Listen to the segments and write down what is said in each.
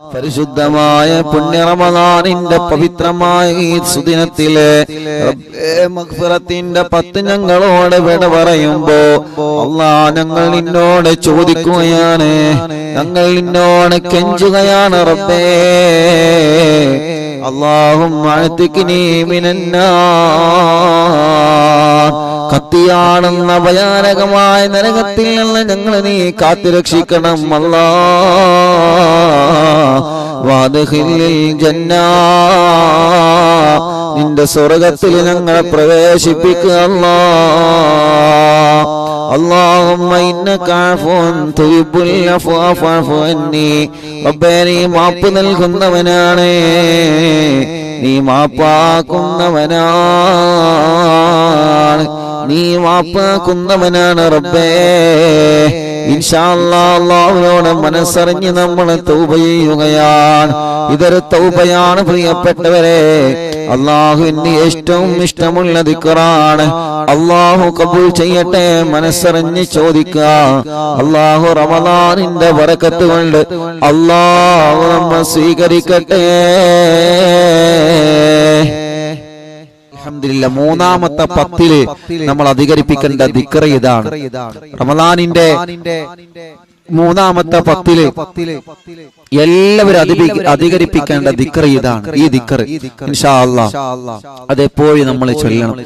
പരിശുദ്ധമായ പുണ്യറമദാനിന്റെ പവിത്രമായ ഈ സുദിനത്തിലെ റബ്ബേ മഗ്ഫിറത്തിന്റെ പത്ത് ഞങ്ങളോട് വിട പറയുമ്പോ അള്ളാ ഞങ്ങൾ നിന്നോട് ചോദിക്കുകയാണ്. ഞങ്ങൾ നിന്നോട് കെഞ്ചുകയാണ് റബ്ബേ. അള്ളാഹും കത്തിയാണെന്ന ഭയാനകമായ നരകത്തിൽ നിന്ന് ഞങ്ങൾ നീ കാത്തുരക്ഷിക്കണം അല്ലാ വാദഹില്ലിൽ ജന്ന നിന്റെ സ്വർഗത്തിൽ ഞങ്ങളെ പ്രവേശിപ്പിക്കുക അല്ലാ اللهم إنك عفو تحب العفو فاعف عني റബ്ബേ നീ മാപ്പ് നൽകുന്നവനാണ് നീ മാപ്പാക്കുന്നവനാണ് നീ വാപ്പാക്കുന്നവനാണ് റബ്ബേ. ഇൻഷാല്ലാഹുവിനോട് മനസ്സറിഞ്ഞ് നമ്മൾ തൗബ ഇതൊരു തൗബയാണ് പ്രിയപ്പെട്ടവരെ. അള്ളാഹുവിന് ഏറ്റവും ഇഷ്ടമുള്ള ദിക്കറാണ് അള്ളാഹു കബൂൾ ചെയ്യട്ടെ മനസ്സറിഞ്ഞ് ചോദിക്കുക. അള്ളാഹു റമദാനിന്റെ വറക്കത്ത് കൊണ്ട് അള്ളാഹു നമ്മ സ്വീകരിക്കട്ടെ. അൽഹംദുലില്ലാ മൂന്നാമത്തെ പത്തിൽ നമ്മൾ അധികരിപ്പിക്കേണ്ട ദിക്കറ് ഇതാണ്. റമദാനിന്റെ മൂന്നാമത്തെ പത്തിൽ എല്ലാവരും അധികരിപ്പിക്കേണ്ട ദിക്കറ് ഇതാണ്. ഈ ദിക്കർ അതെപ്പോഴും നമ്മൾ ചൊല്ലണം.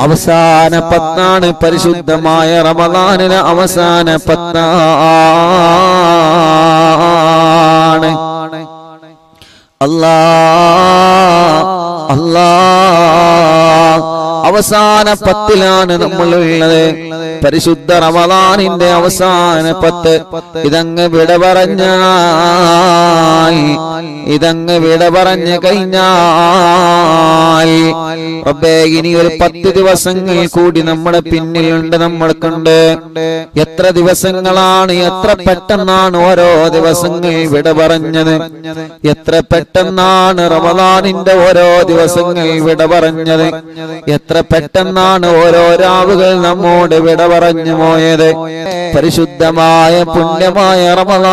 അവസാന പത്താണ് പരിശുദ്ധമായ റമദാനിന് അവസാന പത്താണ്. അല്ലാ അവസാന പത്തിലാണ് നമ്മളുള്ളത്. പരിശുദ്ധ റമദാനിന്റെ അവസാന പത്ത് ഇതങ്ങ് വിട പറഞ്ഞാൽ ഇതങ്ങ് വിട പറഞ്ഞു കഴിഞ്ഞാൽ റബ്ബേ ഇനി ഒരു പത്ത് ദിവസങ്ങൾ കൂടി നമ്മുടെ പിന്നിലുണ്ട് നമ്മൾക്കുണ്ട് എത്ര ദിവസങ്ങളാണ് എത്ര പെട്ടെന്നാണ് ഓരോ ദിവസങ്ങൾ വിട പറഞ്ഞത്. എത്ര പെട്ടെന്നാണ് റമദാനിന്റെ ഓരോ ദിവസങ്ങൾ വിട പറഞ്ഞത്. എത്ര പെട്ടെന്നാണ് ഓരോ രാവുകൾ നമ്മോട് വിട പറഞ്ഞു പോയത്. പരിശുദ്ധമായ പുണ്യമായ റമദാൻ.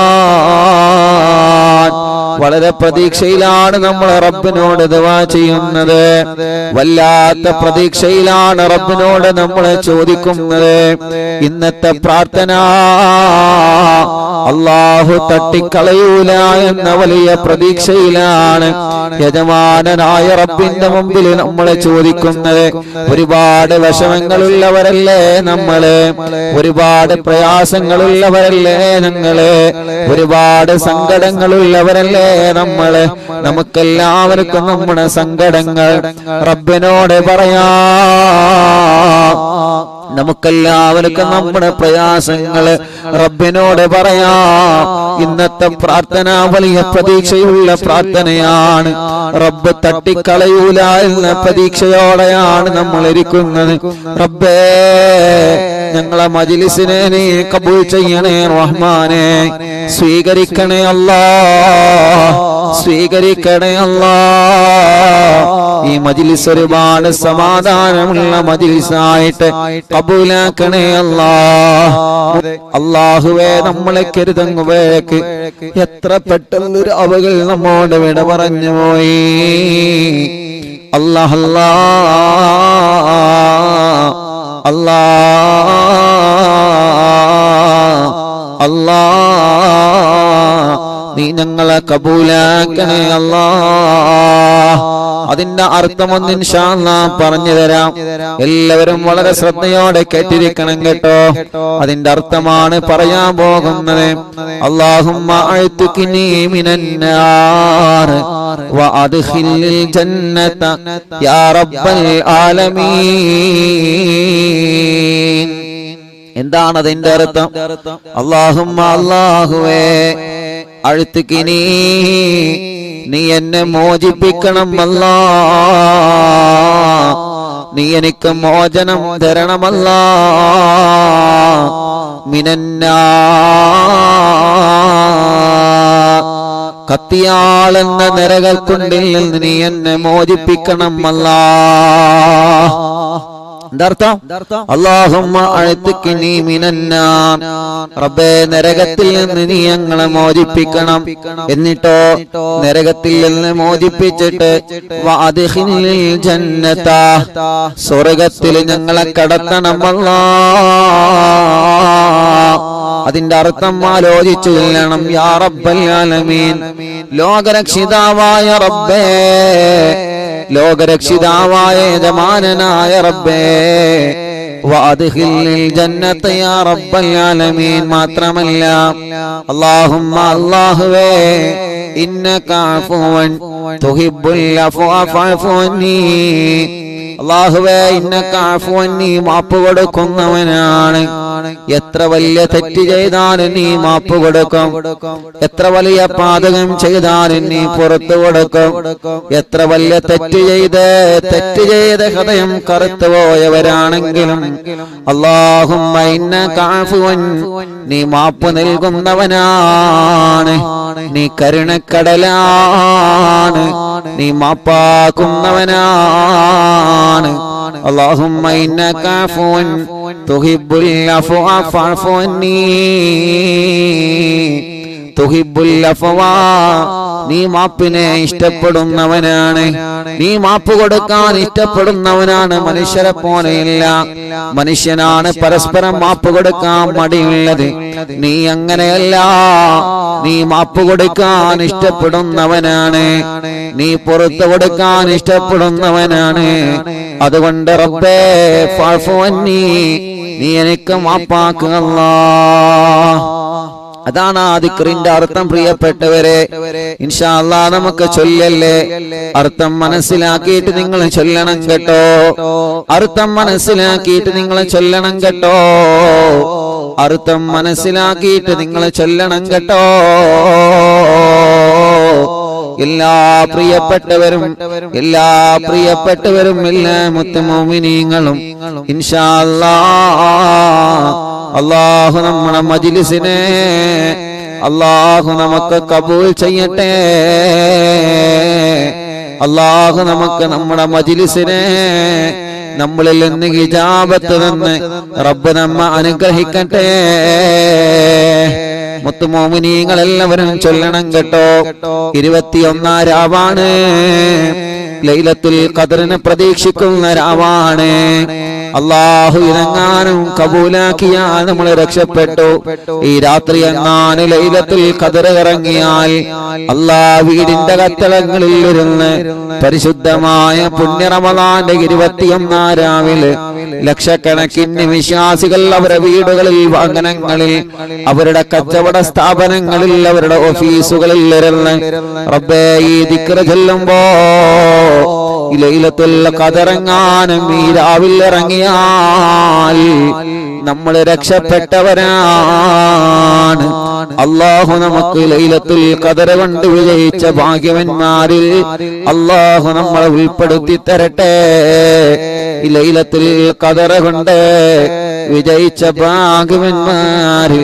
വളരെ പ്രതീക്ഷയിലാണ് നമ്മൾ റബ്ബിനോട് ദുആ ചെയ്യുന്നത്. വല്ലാത്ത പ്രതീക്ഷയിലാണ് റബ്ബിനോട് നമ്മൾ ചോദിക്കുന്നത്. ഇന്നത്തെ പ്രാർത്ഥന. അള്ളാഹു തട്ടിക്കളയൂല എന്ന വലിയ പ്രതീക്ഷയിലാണ് യജമാനനായ റബ്ബിന്റെ മുമ്പിൽ നമ്മളെ ചോദിക്കുന്നത്. ഒരുപാട് വിഷമങ്ങളുള്ളവരല്ലേ നമ്മൾ? ഒരുപാട് പ്രയാസങ്ങളുള്ളവരല്ലേ ഞങ്ങൾ? ഒരുപാട് സങ്കടങ്ങളുള്ളവരല്ലേ നമ്മൾ? നമുക്കെല്ലാവർക്കും നമ്മുടെ സങ്കടങ്ങൾ റബ്ബിനോട് പറയാ. നമുക്കെല്ലാവർക്കും നമ്മുടെ പ്രയാസങ്ങൾ റബ്ബിനോട് പറയാ. ഇന്നത്തെ പ്രാർത്ഥന വലിയ പ്രതീക്ഷയുള്ള പ്രാർത്ഥനയാണ്. റബ്ബ് തട്ടിക്കളയൂല എന്ന പ്രതീക്ഷയോടെയാണ് നമ്മൾ ഇരിക്കുന്നത് റബ്ബേ ഞങ്ങളെ മജിലിസിനെ നീ കബൂൾ ചെയ്യണേ റഹ്മാനെ. സ്വീകരിക്കണേ അല്ലാ. സ്വീകരിക്കണേ അല്ലാ. ഈ മജിലിസ് ഒരുപാട് സമാധാനമുള്ള മജിലിസായിട്ട് കബൂലാക്കണേ അല്ലാ. അള്ളാഹുവേ നമ്മളെ കരുതങ്ങുവേക്ക്. എത്ര പെട്ടെന്നൊരു അവകൾ നമ്മോട് വിട പറഞ്ഞു പോയി. അല്ലാഹ് അല്ലാ. അല്ലാ. അല്ലാ. നീ ഞങ്ങളെ കബൂലാക്കണേ അല്ല. അതിന്റെ അർത്ഥമൊന്നും ഇൻഷാല്ല പറഞ്ഞു തരാം. എല്ലാവരും വളരെ ശ്രദ്ധയോടെ കേട്ടിരിക്കണം കേട്ടോ. അതിന്റെ അർത്ഥമാണ് പറയാൻ പോകുന്നത്. എന്താണ് അതിന്റെ അർത്ഥം? അള്ളാഹുമ്മ അള്ളാഹുവേ അഴുത്തുക്കിനി നീ എന്നെ മോചിപ്പിക്കണം അല്ല. നീ എനിക്ക് മോചനം തരണമല്ല മിനന്ന കത്തിയാളെന്ന നിരകൾക്കുണ്ടിൽ നിന്ന് നീ എന്നെ മോചിപ്പിക്കണം അല്ലാ. റബ്ബേ നരകത്തിൽ നിന്ന് നീ ഞങ്ങളെ മോചിപ്പിക്കണം. എന്നിട്ടോ നരകത്തിൽ നിന്ന് മോചിപ്പിച്ചിട്ട് വാദിഹിനിൽ ജന്നത സ്വർഗത്തിൽ ഞങ്ങളെ കടത്തണം അല്ലാ അതിന്റെ അർത്ഥം ആലോചിച്ചു ചെല്ലണം യാ റബ്ബൽ ആലമീൻ. ലോകരക്ഷിതാവായ റബ്ബേ. ലോകരക്ഷിതാവായ യജമാനായ റബ്ബേ മാത്രമല്ല. അല്ലാഹുമ്മ അല്ലാഹുവേ ഇന്നക അഫുവൻ തുഹിബ്ബുൽ അഫ്വ ഫഅഫു അന്നീ. അള്ളാഹുവേ ഇന്നക്കാഫുവൻ നീ മാപ്പ് കൊടുക്കുന്നവനാണ്. എത്ര വലിയ തെറ്റ് ചെയ്താലും നീ മാപ്പ് കൊടുക്കും. എത്ര വലിയ പാതകം ചെയ്താലും നീ പുറത്തു കൊടുക്കും. എത്ര വലിയ തെറ്റ് ചെയ്ത് തെറ്റ് ചെയ്ത് ഹൃദയം കറുത്തു പോയവരാണെങ്കിലും അള്ളാഹും നീ മാപ്പ് നൽകുന്നവനാണ്. നീ കരുണക്കടലാണ്. നീ മാപ്പാക്കുന്നവനാണ്. ആണ് അല്ലാഹുമ്മ ഇന്നക അഫ്വൻ തുഹിബ്ബുൽ അഫ്വ ഫഅഫു അന്നി തുഹിബ്ബുൽ നീ മാപ്പിനെ ഇഷ്ടപ്പെടുന്നവനാണ്. നീ മാപ്പ് കൊടുക്കാൻ ഇഷ്ടപ്പെടുന്നവനാണ്. മനുഷ്യരെ പോലെയില്ല. മനുഷ്യനാണ് പരസ്പരം മാപ്പ് കൊടുക്കാൻ മടിയുള്ളത്. നീ അങ്ങനെയല്ല. നീ മാപ്പ് കൊടുക്കാൻ ഇഷ്ടപ്പെടുന്നവനാണ്. നീ പുറത്തു കൊടുക്കാൻ ഇഷ്ടപ്പെടുന്നവനാണ്. അതുകൊണ്ട് റബ്ബേ. നീ എനിക്ക് മാപ്പാക്കുക. അതാണ് ആ ദിക്റിന്റെ അർത്ഥം പ്രിയപ്പെട്ടവരെ. ഇൻഷാ അല്ലാ നമുക്ക് ചൊല്ലല്ലേ? അർത്ഥം മനസ്സിലാക്കിയിട്ട് നിങ്ങൾ ചൊല്ലണം കേട്ടോ. അർത്ഥം മനസ്സിലാക്കിയിട്ട് നിങ്ങൾ ചൊല്ലണം കേട്ടോ. അർത്ഥം മനസ്സിലാക്കിയിട്ട് നിങ്ങൾ ചൊല്ലണം കേട്ടോ. എല്ലാ പ്രിയപ്പെട്ടവരും എല്ലാ പ്രിയപ്പെട്ടവരും എല്ലാ മുത്തമോമിനീങ്ങളും ഇൻഷാ അല്ലാ അള്ളാഹു നമ്മുടെ മജിലിസിനെ അള്ളാഹു നമുക്ക് കബൂൽ ചെയ്യട്ടെ. അള്ളാഹു നമുക്ക് നമ്മുടെ മജിലിസിനെ നമ്മളിൽ നിന്ന് ഹിജാബത്ത് നിന്ന് റബ്ബ് നമ്മ അനുഗ്രഹിക്കട്ടെ. മുത്തുമോമിനീങ്ങളെല്ലാവരും ചൊല്ലണം കേട്ടോ. ഇരുപത്തിയൊന്നാം രാവാണ്. ലൈലത്തുൽ ഖദറിനെ പ്രതീക്ഷിക്കുന്ന രാവാണ്. അള്ളാഹു ഇറങ്ങാനും കബൂലാക്കിയാൽ നമ്മൾ രക്ഷപ്പെട്ടു. ഈ രാത്രി എങ്ങാനും ലൈലത്തിൽ ഖദർ ഇറങ്ങിയാൽ അള്ളാ വീടിന്റെ കത്തളങ്ങളിൽ ഇരുന്ന് പരിശുദ്ധമായ പുണ്യറമദാന്റെ ഇരുപത്തിയൊന്നാം രാവിലെ ലക്ഷക്കണക്കിന് വിശ്വാസികൾ അവരുടെ വീടുകളിൽ വാഹനങ്ങളിൽ അവരുടെ കച്ചവട സ്ഥാപനങ്ങളിൽ അവരുടെ ഓഫീസുകളിൽ റബ്ബേ ഈ ദിക്ര ചൊല്ലുമ്പോ ഈ ലൈലത്തുൽ ഈ രാവിൽ ഇറങ്ങിയാൽ നമ്മൾ രക്ഷപ്പെട്ടവരാണ്. അള്ളാഹു നമുക്ക് ലൈലത്തുൽ ഖദർ കൊണ്ട് വിജയിച്ച ഭാഗ്യവന്മാരിൽ അള്ളാഹു നമ്മളെ ഉൾപ്പെടുത്തി തരട്ടെ. ലൈലത്തുൽ ഖദർ കൊണ്ട് വിജയിച്ച ഭാഗ്യവന്മാരിൽ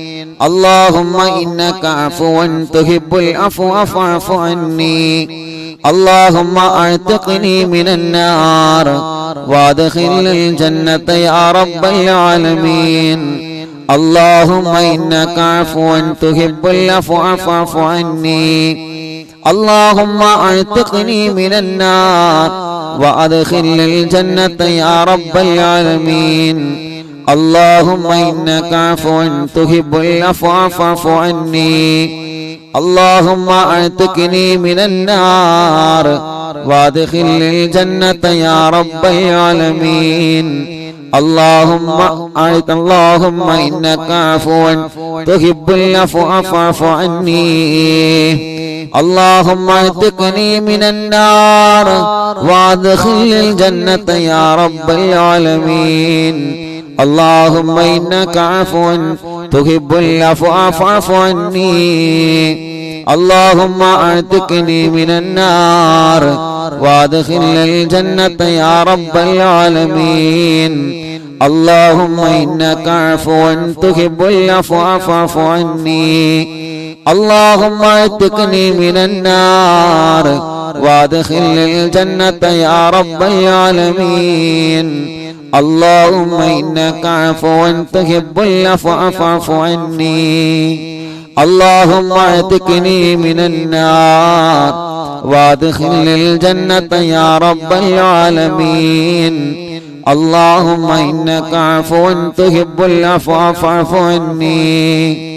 اللهم إنك عفو تحب العفو فاعف عني. اللهم أعتقني من النار وادخل الجنة يا رب العالمين. اللهم إنك عفو تحب العفو فاعف عني. اللهم أعتقني من النار وادخل الجنة يا رب العالمين. اللهم إنك عفو تحب العفو فاعف عني. اللهم أعتقني من النار وادخل الجنة يا رب العالمين. اللهم أعط اللهم إنك عفو تحب العفو فاعف عني. اللهم اعتقني من النار وادخل الجنة يا رب العالمين. اللهم إنك عفو تحب العفو فاعف عني. اللهم اعتقني من النار وادخل الجنة يا رب العالمين. اللهم إنك عفو تحب العفو فاعف عني. اللهم اعتقني من النار. وادخل الجنة يا رب العالمين. اللهم إنك عفو تحب العفو فاعف عني. اللهم اعتقني من النار. وادخل الجنة يا رب العالمين. اللهم إنك عفو تحب العفو فاعف عني.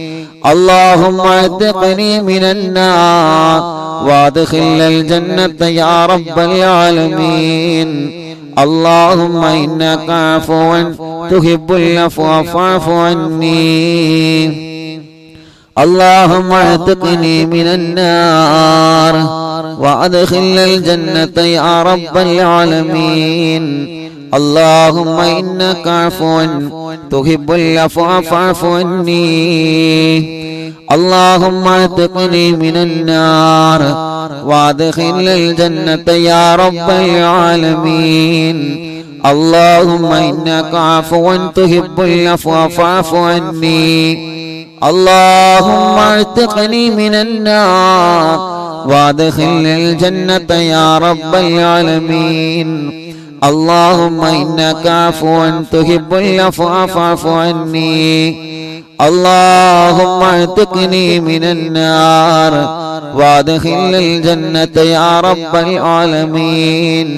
اللهم اعتقني من النار وادخل الجنة يا رب العالمين. اللهم إنك عفو تحب العفو فاعف عني. اللهم اعتقني من النار وادخل الجنة يا رب العالمين. اللهم إنك عفو تحب العفو فاعف عني. اللهم اعتقني من النار وادخل الجنة يا رب العالمين. اللهم إنك عفو تحب العفو فاعف عني. اللهم اعتقني من النار وادخل الجنة يا رب العالمين. اللهم إنك عفو تحب العفو فاعف عني. اللهم اعتقني من النار وادخل الجنة يا رب العالمين.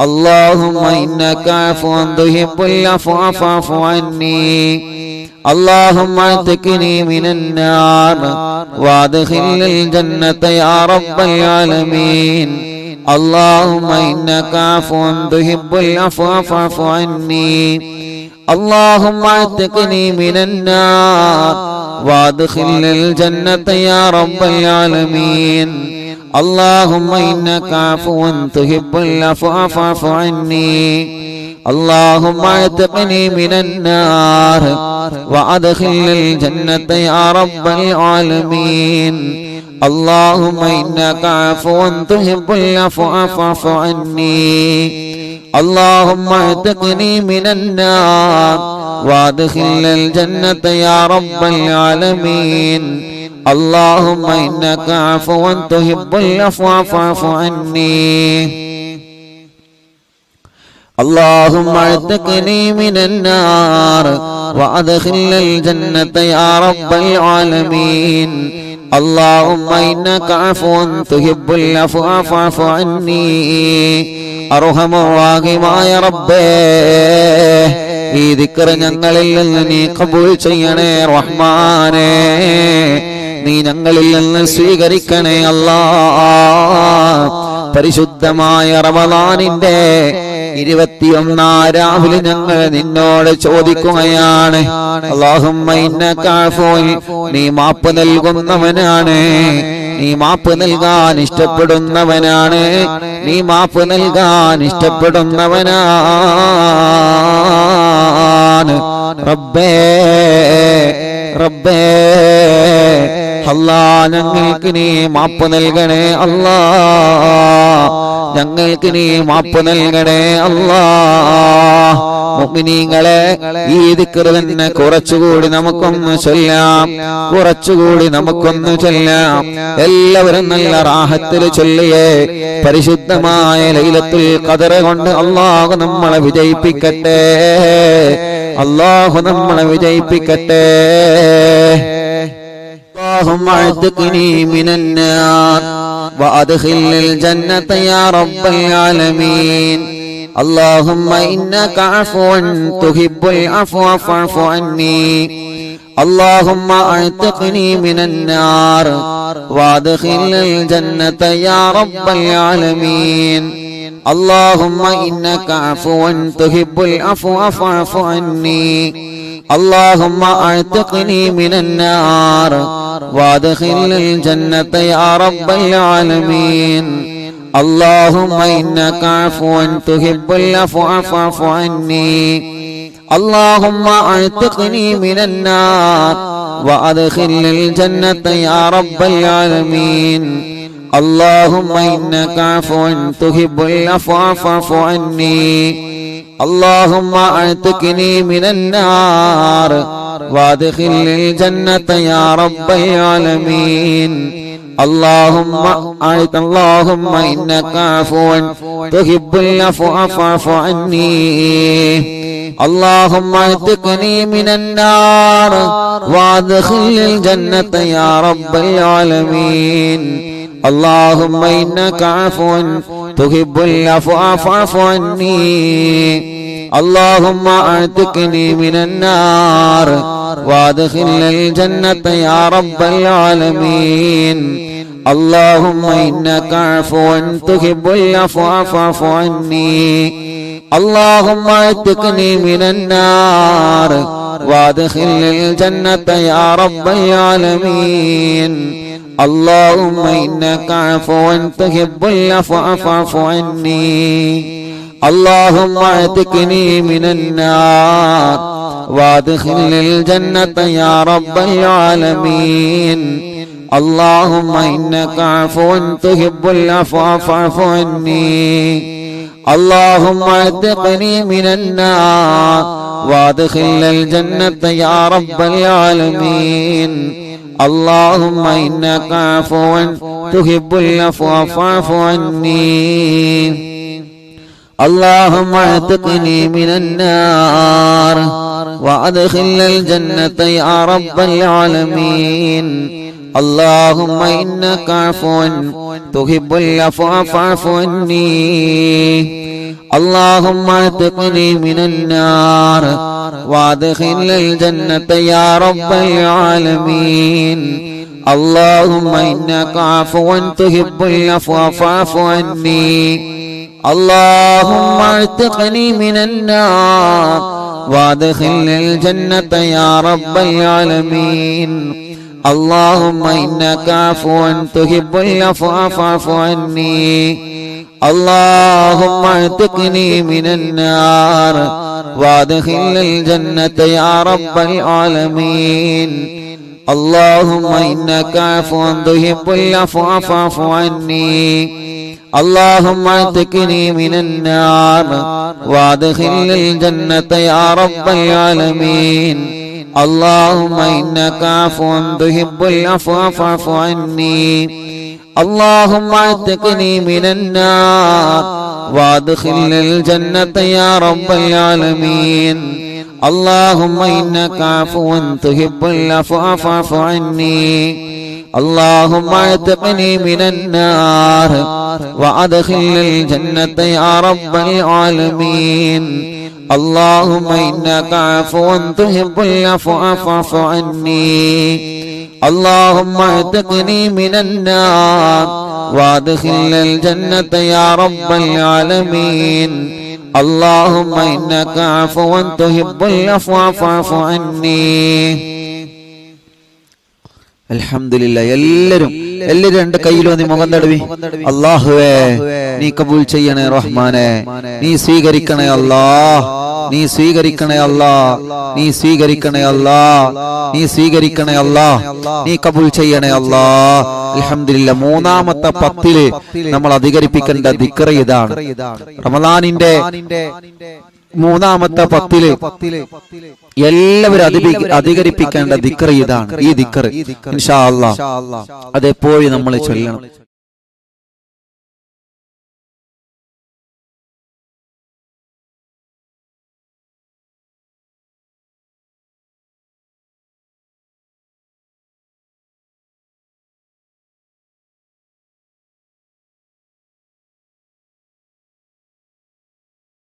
اللهم إنك عفو تحب العفو فاعف عني. اللهم اعتقني من النار وادخل الجنة يا رب العالمين. اللهم إنك عفو تحب العفو فاعف عني. اللهم اعتقني من النار وادخل الجنة يا رب العالمين. اللهم إنك عفو تحب العفو فاعف عني. اللهم اعتقني من النار وادخل الجنة يا رب العالمين. اللهم إنك عفو تحب العفو فاعف عني. اللهم اعتقني من النار وادخل الجنة يا رب العالمين. اللهم إنك عفو تحب العفو فاعف عني. اللهم اعتقني من النار وادخل الجنة يا رب العالمين. اللهم إنك عفو تحب العفو فاعف عني അർഹമവാഹിമായ റബ്ബേ ഈ ദിക്കറ് ഞങ്ങളിൽ നിന്ന് നീ കബൂൽ ചെയ്യണേ റഹ്മാനേ നീ ഞങ്ങളിൽ നിന്ന് സ്വീകരിക്കണേ അല്ലാ പരിശുദ്ധമായ റമദാനിന്റെ ഇരുപത്തിയൊന്നാം രാവിലെ ഞങ്ങൾ നിന്നോട് ചോദിക്കുകയാണ് നീ മാപ്പ് നൽകുന്നവനാണ് നീ മാപ്പ് നൽകാൻ ഇഷ്ടപ്പെടുന്നവനാണ് നീ മാപ്പ് നൽകാൻ ഇഷ്ടപ്പെടുന്നവനാണ്. റബ്ബേ റബ്ബേ അല്ലാ ഞങ്ങൾക്ക് നീ മാപ്പ് നൽകണേ അല്ലാ ഞങ്ങൾക്ക് നീ മാപ്പ് നൽകണേ അല്ലാ മുഅ്മിനീങ്ങളെ ഈ ദിക്റ് തന്നെ കുറച്ചുകൂടി നമുക്കൊന്ന് ചൊല്ലാം കുറച്ചുകൂടി നമുക്കൊന്ന് ചൊല്ലാം എല്ലാവരും നല്ല റാഹത്തിൽ ചൊല്ലിയേ പരിശുദ്ധമായ ലൈലത്തുൽ ഖദർ കൊണ്ട് അള്ളാഹു നമ്മളെ വിജയിപ്പിക്കട്ടെ അള്ളാഹു നമ്മളെ വിജയിപ്പിക്കട്ടെ اللهم اعتقني من النار وأدخل الجنة يا رب العالمين. اللهم إنك عفو تحب العفو فاعف عني. اللهم أعتقني من النار وأدخل الجنة يا رب العالمين. اللهم إنك عفو تحب العفو فاعف عني. اللهم أعتقني من النار وادخل الجنة يا رب العالمين. اللهم إنك عفو تحب العفو فاعف عني. اللهم أعتقني من النار. وادخل الجنة يا رب العالمين. اللهم إنك عفو تحب العفو فاعف عني. اللهم أعتقني من النار. وادخل الجنة يا رب العالمين. اللهم أعط اللهم إنك عفو تحب العفو فاعف عني. اللهم اعتقني من النار وادخل الجنة يا رب العالمين. اللهم إنك عفو تحب العفو فاعف عني. اللهم اعتقني من النار وادخل الجنة يا رب العالمين. اللهم إنك عفو تحب العفو فاعف عني. اللهم اعتقني من النار. وادخل الجنة يا رب العالمين. اللهم إنك عفو تحب العفو فاعف عني. اللهم اعتقني من النار. وادخل الجنة يا رب العالمين. اللهم إنك عفو تحب العفو فاعف عني. اللهم اعتقني من النار. وادخل الجنة يا رب العالمين. اللهم إنك عفو تحب العفو فاعف عني. اللهم اعتقني من النار. وادخل الجنة يا رب العالمين. اللهم إنك عفو تحب العفو فاعف عني. اللهم اعتقني من النار. وادخل الجنة يا رب العالمين. اللهم إنك عفو تحب العفو فاعف عني. اللهم اعتقني من النار. وادخل الجنة يا رب العالمين. اللهم إنك عفو تحب العفو فاعف عني. اللهم اعتقني من النار. وادخل الجنة يا رب العالمين. اللهم إنك عفو تحب العفو فاعف عني. اللهم اعتقني من النار وادخل الجنة يا رب العالمين. اللهم إنك عفو تحب العفو فاعف عني. اللهم اعتقني من النار وادخل الجنة يا رب العالمين. اللهم إنك عفو تحب العفو فاعف عني. اللهم اعتقني من النار وادخل الجنة يا رب العالمين. اللهم إنك عفو تحب العفو فاعف عني. اللهم اعتقني من النار وادخل الجنة يا رب العالمين. اللهم إنك عفو تحب العفو فاعف عني. അൽഹംദുലില്ലാ എല്ലാരും എല്ലാരും രണ്ട് കയ്യിലും നീ മുഖം തടവി. അള്ളാഹുവേ നീ കബൂൽ ചെയ്യണേ റഹ്മാനെ. നീ സ്വീകരിക്കണേ അല്ലാ നീ സ്വീകരിക്കണേ അല്ലാ നീ സ്വീകരിക്കണേ അല്ലാ നീ സ്വീകരിക്കണേ അല്ലാ നീ കബൂൽ ചെയ്യണേ അല്ലാ അലഹമില്ല മൂന്നാമത്തെ പത്തിൽ നമ്മൾ അധികരിപ്പിക്കേണ്ട ദിക്കറ ഇതാണ്. റമദാനിന്റെ മൂന്നാമത്തെ പത്തിൽ എല്ലാവരും അധികരിപ്പിക്കേണ്ട ദിക്കർ ഇതാണ്. ഈ ദിക്കർ ഇൻഷാ അള്ളാഹ് അതെപ്പോഴും നമ്മൾ ചൊല്ലണം.